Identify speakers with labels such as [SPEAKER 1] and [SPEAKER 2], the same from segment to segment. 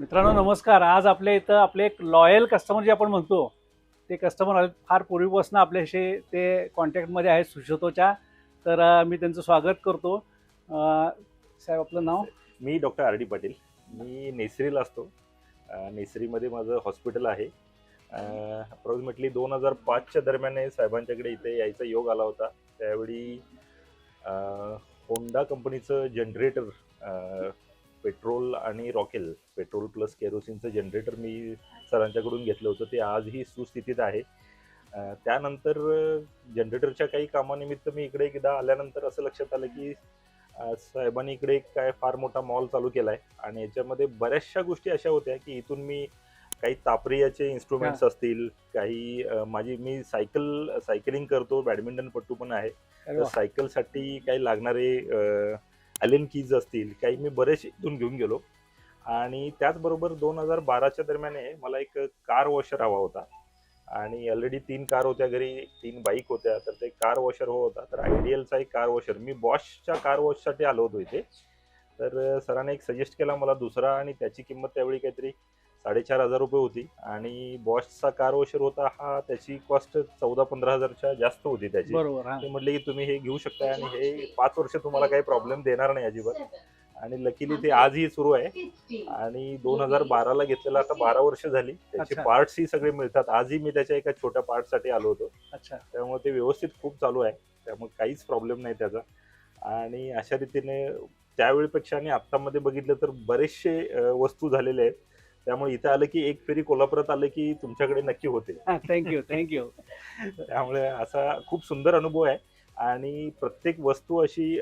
[SPEAKER 1] मित्रांनो नमस्कार. आज आपल्या इथं आपले एक लॉयल कस्टमर जे आपण म्हणतो ते कस्टमर आले फार पूर्वीपासून आपल्याशी ते कॉन्टॅक्टमध्ये आहेत सुशोतोच्या. तर मी त्यांचं स्वागत करतो. साहेब आपलं नाव?
[SPEAKER 2] मी डॉक्टर आर डी पाटील. मी नेसरीला असतो. नेसरीमध्ये माझं हॉस्पिटल आहे. अप्रॉक्सिमेटली दोन हजार पाचच्या दरम्यान हे साहेबांच्याकडे इथे यायचा योग आला होता. त्यावेळी होंडा कंपनीचं जनरेटर पेट्रोल आणि रॉकेल पेट्रोल प्लस केरोसिनचं जनरेटर मी सरांच्याकडून घेतलं होतं ते आजही सुस्थितीत आहे. त्यानंतर जनरेटरच्या काही कामानिमित्त मी इकडे एकदा आल्यानंतर असं लक्षात आलं की साहेबांनी इकडे एक काय फार मोठा मॉल चालू केलाय आणि याच्यामध्ये बऱ्याचशा गोष्टी अशा होत्या की इथून मी काही तापरियाचे इन्स्ट्रुमेंट्स असतील काही माझी मी सायकल सायकलिंग करतो बॅडमिंटन पट्टू पण आहे. तर. सायकलसाठी काही लागणारे अलेन कीज असतील काही मी बरेचसे इथून घेऊन गेलो. आणि त्याचबरोबर दोन हजार बाराच्या दरम्यान मला एक कार वॉशर हवा होता. आणि ऑलरेडी तीन कार होत्या घरी तीन बाईक होत्या. तर ते कार वॉशर हो होता. तर आयडियलचा एक कार वॉशर मी बॉशच्या कार वॉशसाठी आलो होतो इथे. तर सरांनी एक सजेस्ट केला मला दुसरा आणि त्याची किंमत त्यावेळी काहीतरी साडेचार हजार रुपये होती. आणि बॉशचा कार वॉशर होता हा त्याची कॉस्ट चौदा पंधरा हजारच्या जास्त होती त्याची.
[SPEAKER 1] बरोबर हा.
[SPEAKER 2] ते म्हटले की तुम्ही हे घेऊ शकता आणि हे पाच वर्ष तुम्हाला काही प्रॉब्लेम देणार नाही अजिबात. आणि लकीली ते आजही सुरू आहे. आणि दोन हजार बाराला घेतलेला आता बारा वर्ष झाली. त्याचे
[SPEAKER 1] अच्छा.
[SPEAKER 2] पार्ट्स ही सगळे मिळतात. आजही मी त्याच्या एका छोट्या पार्टसाठी आलो होतो.
[SPEAKER 1] अच्छा.
[SPEAKER 2] त्यामुळे ते व्यवस्थित खूप चालू आहे. त्यामुळे काहीच प्रॉब्लेम नाही त्याचा. आणि अशा रीतीने त्यावेळीपेक्षा आणि आत्तामध्ये बघितलं तर बरेचसे अं, वस्तू झालेले आहेत. त्यामुळे इथे आलं की एक फेरी कोल्हापुरात आलं की तुमच्याकडे नक्की होते.
[SPEAKER 1] थँक्यू थँक्यू
[SPEAKER 2] त्यामुळे असा खूप सुंदर अनुभव आहे. आणि प्रत्येक वस्तू अशी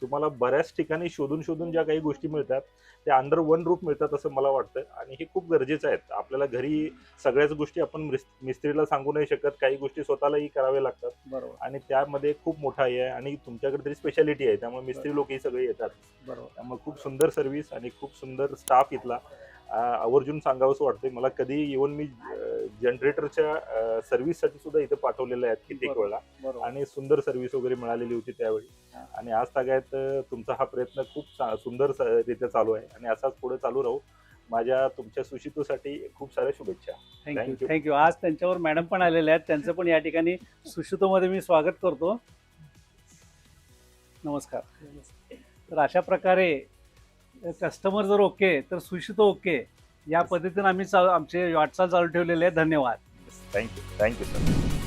[SPEAKER 2] तुम्हाला बऱ्याच ठिकाणी शोधून शोधून ज्या काही गोष्टी मिळतात त्या अंडर वन रूप मिळतात असं मला वाटतं. आणि हे खूप गरजेचं आहे. आपल्याला घरी सगळ्याच गोष्टी आपण मिस- मिस्त्रीला सांगू नाही शकत. काही गोष्टी स्वतःलाही कराव्या लागतात.
[SPEAKER 1] बरोबर.
[SPEAKER 2] आणि त्यामध्ये खूप मोठा हे आहे. आणि तुमच्याकडे तरी स्पेशालिटी आहे. त्यामुळे मिस्त्री लोकही सगळे येतात.
[SPEAKER 1] बरोबर.
[SPEAKER 2] त्यामुळे खूप सुंदर सर्व्हिस आणि खूप सुंदर स्टाफ इथला. आवर्जून सांगावंसं वाटतंय. मला कधी येऊन मी जनरेटरच्या सर्व्हिससाठी सुद्धा इथे पाठवलेलं आहेत कित्येक. वेळा. आणि सुंदर सर्व्हिस वगैरे मिळालेली होती त्यावेळी. आणि आज तागायत अं, तुमचा हा प्रयत्न खूप सुंदर रित्या चालू आहे. आणि असाच पुढे चालू राहू. माझ्या तुमच्या सुशितूसाठी खूप साऱ्या शुभेच्छा.
[SPEAKER 1] थँक्यू. थँक्यू आज त्यांच्यावर मॅडम पण आलेले आहेत. त्यांचं पण या ठिकाणी सुश्रुतोमध्ये मी स्वागत करतो. नमस्कार. तर अशा प्रकारे कस्टमर जर ओके तर सुशित ओके या पद्धतीने आम्ही चालू आमचे वाटचाल चालू ठेवलेले आहे. धन्यवाद.
[SPEAKER 2] Thank you thank you sir